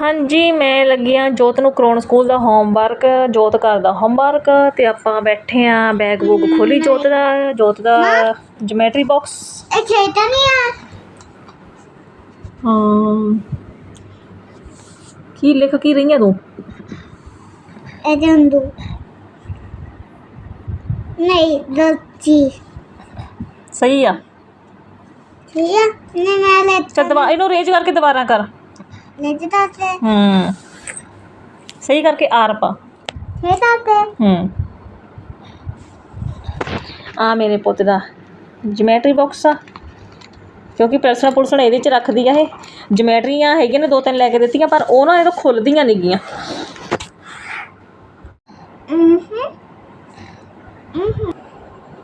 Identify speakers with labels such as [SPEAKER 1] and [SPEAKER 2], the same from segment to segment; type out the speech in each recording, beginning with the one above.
[SPEAKER 1] ਹਾਂਜੀ ਮੈਂ ਲੱਗੀ ਹਾਂ ਜੋਤ ਨੂੰ ਕਰਾਉਣ ਸਕੂਲ ਦਾ ਹੋਮਵਰਕ ਜੋਤ ਕਰਦਾ ਹੋਮਵਰਕ ਤੇ ਆਪਾਂ ਬੈਠੇ ਆ ਬੈਗ ਬੁੱਕ ਖੋਲੀ ਜੋਤ ਦਾ ਜੋਤ ਦਾ ਜਿਓਮੈਟਰੀ ਬਾਕਸ
[SPEAKER 2] ਇਹ ਖੇਡਦਾ ਨਹੀਂ ਆ।
[SPEAKER 1] ਹਾਂ। ਕੀ ਲਿਖ ਕੀ ਰਹੀ ਆ ਤੂੰ?
[SPEAKER 2] ਇਹ ਜੰਦੂ। ਨਹੀਂ ਦੱਚੀ
[SPEAKER 1] ਸਹੀ ਆ।
[SPEAKER 2] ਠੀਕ ਆ? ਨੇ ਮੈਂ ਲੈ
[SPEAKER 1] ਚੱਲ ਦਵਾ ਇਹਨੂੰ ਰੇਜ ਕਰਕੇ ਦੁਬਾਰਾ ਕਰ।
[SPEAKER 2] ਲੈ ਜਿੱਤਾ ਤੇ
[SPEAKER 1] ਹੂੰ ਸਹੀ ਕਰਕੇ ਆਰ ਪਾ
[SPEAKER 2] ਖੇਡਦਾ ਤੇ
[SPEAKER 1] ਹੂੰ ਆ ਮੇਰੇ ਪੁੱਤ ਦਾ ਜਿਓਮੈਟਰੀ ਬਾਕਸ ਆ ਕਿਉਂਕਿ ਪੈਸਾ ਪੁਲਸਣ ਇਹਦੇ ਚ ਰੱਖਦੀ ਆ ਇਹ ਜਿਓਮੈਟਰੀਆਂ ਹੈਗੀਆਂ ਨੇ ਦੋ ਤਿੰਨ ਲੈ ਕੇ ਦਿੱਤੀਆਂ ਪਰ ਉਹ ਨਾ ਇਹ ਖੁੱਲਦੀਆਂ ਨਹੀਂ ਗੀਆਂ
[SPEAKER 2] ਹੂੰ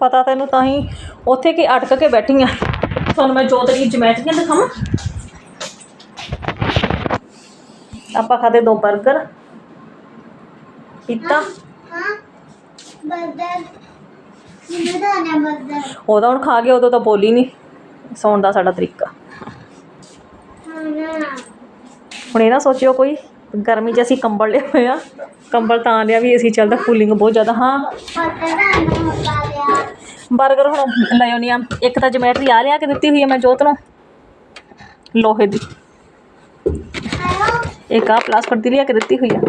[SPEAKER 1] ਪਤਾ ਤੈਨੂੰ ਤਾਂ ਹੀ ਉੱਥੇ ਕਿ ਅਟਕ ਕੇ ਬੈਠੀ ਆ ਤੁਹਾਨੂੰ ਮੈਂ ਜੋਤ ਦੀ ਜਿਓਮੈਟਰੀਆਂ ਦਿਖਾਵਾਂ ਆਪਾਂ ਖਾਦੇ ਦੋ 버ਗਰ ਪੀਤਾ
[SPEAKER 2] ਹਾਂ ਬਰਦਰ ਜਿੱਦਾ ਨਾ ਬਰਦਰ
[SPEAKER 1] ਉਹਦਾ ਹੁਣ ਖਾ ਗਿਆ ਉਦੋਂ ਤਾਂ ਬੋਲੀ ਨਹੀਂ ਸੌਣ ਦਾ ਸਾਡਾ ਤਰੀਕਾ। ਹੁਣ ਇਹ ਨਾ ਸੋਚਿਓ ਕੋਈ ਗਰਮੀ 'ਚ ਅਸੀਂ ਕੰਬਲ ਲਿਆ ਹੋਇਆ। ਕੰਬਲ ਤਾਂ ਲਿਆ ਵੀ ਅਸੀਂ ਚੱਲਦਾ ਕੂਲਿੰਗ ਬਹੁਤ ਜ਼ਿਆਦਾ ਹਾਂ।
[SPEAKER 2] ਪਤਾ ਨਾ ਨਾ ਪਾ ਲਿਆ।
[SPEAKER 1] 버ਗਰ ਹੁਣ ਲੈ ਆਉਣੀ ਆ। ਇੱਕ ਤਾਂ ਜਿਓਮੈਟਰੀ ਆ ਲਿਆ ਕੇ ਦਿੱਤੀ ਹੋਈ ਹੈ ਮੈਂ ਜੋਤ ਨੂੰ। ਲੋਹੇ ਦੀ।
[SPEAKER 2] ਹੈਲੋ
[SPEAKER 1] ਇੱਕ ਆ ਪਲਾਸਟਿਕ ਦੀ ਲਿਆ ਕੇ ਦਿੱਤੀ ਹੋਈ ਆ।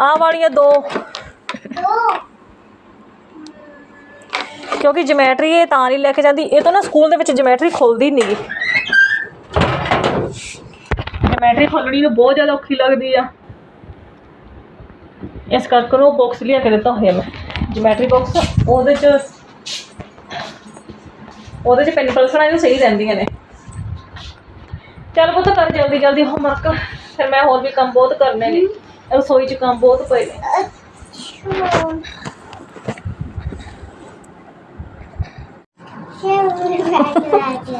[SPEAKER 1] ਆਹ ਵਾਲੀਆਂ ਦੋ। ਕਿਉਂਕਿ ਜਿਓਮੈਟਰੀ ਇਹ ਤਾਂ ਨਹੀਂ ਲੈ ਕੇ ਜਾਂਦੀ। ਇਹ ਤਾਂ ਨਾ ਸਕੂਲ ਦੇ ਵਿੱਚ ਜਿਓਮੈਟਰੀ ਖੁੱਲਦੀ ਨਹੀਂ ਗੀ। ਜਿਓਮੈਟਰੀ ਖੋਲਣੀ ਨੂੰ ਬਹੁਤ ਜ਼ਿਆਦਾ ਔਖੀ ਲੱਗਦੀ ਆ। ਇਸ ਕਰਕੇ ਉਹ ਬਾਕਸ ਲਿਆ ਕੇ ਦਿੱਤਾ ਹੋਇਆ ਮੈਂ। ਜਿਓਮੈਟਰੀ ਬਾਕਸ ਉਹਦੇ ਚ ਉਹਦੇ ਚ ਪੈਨ ਪਲਸਣਾ ਸਹੀ ਰਹਿੰਦੀਆਂ ਨੇ। ਚੱਲ ਪੁੱਤ ਕਰ ਜਲਦੀ ਜਲਦੀ ਹੋਮਵਰਕ ਫਿਰ ਮੈਂ ਹੋਰ ਵੀ ਕੰਮ ਬਹੁਤ ਕਰਨੇ ਨੇ। ਰਸੋਈ 'ਚ ਕੰਮ ਬਹੁਤ ਪਏ ਨੇ।
[SPEAKER 2] ਅੱਛਾ ਸ਼ੇਰ ਬੈਠ ਬੈਠ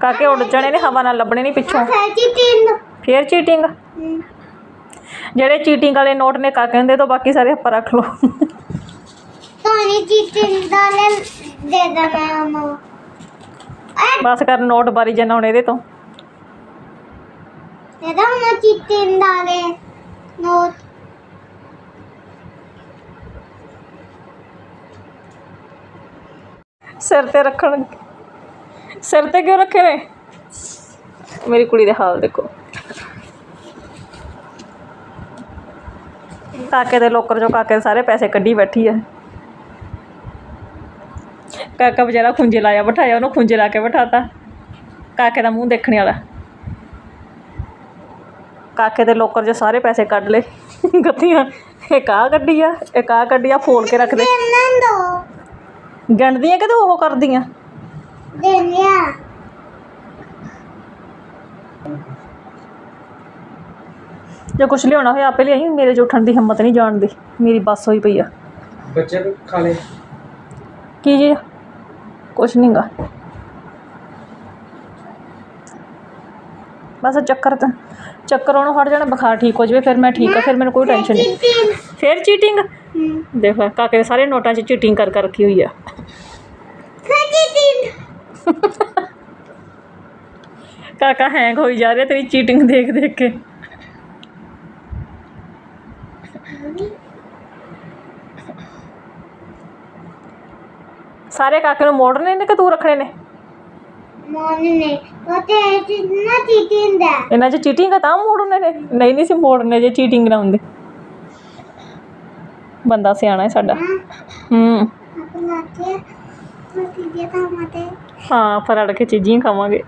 [SPEAKER 1] ਕਾਕੇ ਉੱਡ ਜਾਣੇ ਨੇ ਹਵਾ ਨਾਲ ਲੱਭਣੇ ਨਹੀਂ ਪਿੱਛੋਂ।
[SPEAKER 2] ਸਾਡੀ ਤਿੰਨ।
[SPEAKER 1] ਫੇਰ ਚੀਟਿੰਗ ਜਿਹੜੇ ਚੀਟਿੰਗ ਵਾਲੇ ਨੋਟ ਨੇ ਕਾਕੇ ਨੂੰ ਦੇ ਬਾਕੀ ਸਾਰੇ ਆਪਾਂ ਰੱਖ ਲਓ।
[SPEAKER 2] ਤੋਨੀ ਚੀਟਿੰਗ ਦਾ ਲੈ ਦੇ ਦੇਣਾ ਮਮਾ
[SPEAKER 1] ਬਸ ਕਰ ਨੋਟ ਬਾਰੀ ਜਨਾ ਹੁਣ ਇਹਦੇ ਤੋਂ।
[SPEAKER 2] ਦੇ ਦੋ ਮਮਾ ਚੀਟਿੰਗ ਦਾ ਲੈ ਨੋਟ
[SPEAKER 1] ਸਿਰ ਤੇ ਰੱਖਣ ਸਿਰ ਤੇ ਕਿਉਂ ਰੱਖੇ ਨੇ? ਮੇਰੀ ਕੁੜੀ ਦੇ ਹਾਲ ਦੇਖੋ। ਕਾਕੇ ਦੇ ਲੋਕਰ ਚੋਂ ਕਾਕੇ ਦੇ ਸਾਰੇ ਪੈਸੇ ਕੱਢੀ ਬੈਠੀ ਹੈ ਕਾਕਾ ਵਿਚਾਰਾ ਖੁੰਝੇ ਲਾਇਆ ਬਿਠਾਇਆ ਉਹਨੂੰ ਖੁੰਝੇ ਲਾ ਕੇ ਬਿਠਾਤਾ। ਕਾਕੇ ਦਾ ਮੂੰਹ ਦੇਖਣੇ ਵਾਲਾ। ਕਾਕੇ ਦੇ ਲੋਕਰ 'ਚ ਸਾਰੇ ਪੈਸੇ ਕੱਢ ਲਏ। ਗੱਤੀਆਂ ਇੱਕ ਆਹ ਕੱਢੀ ਆ ਇੱਕ ਆਹ ਕੱਢੀ ਆ ਫੋਲ ਕੇ ਰੱਖ ਦੇ
[SPEAKER 2] ਦੇਣ ਦੋ।
[SPEAKER 1] ਗੰਢਦੀਆਂ ਕਿ ਤੇ ਉਹ ਕਰਦੀਆਂ?
[SPEAKER 2] ਦੇਣਿਆ।
[SPEAKER 1] ਜੇ ਕੁਛ ਲਿਆਉਣਾ ਹੋਇਆ ਆਪੇ ਲਿਆਈ ਮੇਰੇ ਚ ਉੱਠਣ ਦੀ ਹਿੰਮਤ ਨਹੀਂ ਜਾਣਦੀ ਮੇਰੀ ਬੱਸ ਹੋਈ ਪਈ ਆ।
[SPEAKER 3] ਬੱਚੇ ਵੀ ਖਾ ਲੈ
[SPEAKER 1] ਕੀ ਜੀ? ਕੁਛ ਨਹੀਂਗਾ ਬਸ ਚੱਕਰ ਤਾਂ ਚੱਕਰ ਉਹਨੂੰ ਹਟ ਜਾਣਾ ਬੁਖਾਰ ਠੀਕ ਹੋ ਜਾਵੇ ਫਿਰ ਮੈਂ ਠੀਕ ਆ ਫਿਰ ਮੈਨੂੰ ਕੋਈ ਟੈਨਸ਼ਨ ਨਹੀਂ।
[SPEAKER 2] ਤਿੰਨ
[SPEAKER 1] ਫਿਰ ਚੀਟਿੰਗ
[SPEAKER 2] ਹਮ
[SPEAKER 1] ਦੇਖ ਲੈ ਕਾਕੇ ਦੇ ਸਾਰੇ ਨੋਟਾਂ 'ਚ ਚੀਟਿੰਗ ਕਰ ਕਰ ਰੱਖੀ ਹੋਈ ਆ।
[SPEAKER 2] ਸਾਡੀ ਤਿੰਨ
[SPEAKER 1] ਕਾਕਾ ਹੈਂਗ ਹੋਈ ਜਾ ਰਿਹਾ ਤੇਰੀ ਚੀਟਿੰਗ ਦੇਖ ਦੇਖ ਕੇ। ਸਾਰੇ ਕਾਕੇ ਨੂੰ ਮੋੜਨੇ ਨੇ ਕਿ ਤੂੰ ਰੱਖਣੇ ਨੇ?
[SPEAKER 2] ਮੋਨ ਨੇ। ਉਹ ਤੇ ਨਾ ਚੀਟਿੰਗ ਦਾ।
[SPEAKER 1] ਇਹਨਾਂ 'ਚ ਚੀਟਿੰਗ ਆ ਤਾਂ ਮੋੜਨੇ ਨੇ। ਨਹੀਂ ਨਹੀਂ ਸੀ ਮੋੜਨੇ ਜੇ ਚੀਟਿੰਗ ਨਾ ਹੁੰਦੀ। ਬੰਦਾ ਸਿਆਣਾ ਹੈ ਸਾਡਾ।
[SPEAKER 2] ਹਾਂ।
[SPEAKER 1] ਹਾਂ ਫਰੜ ਕੇ ਚੀਜ਼ੀਆਂ ਖਾਵਾਂਗੇ।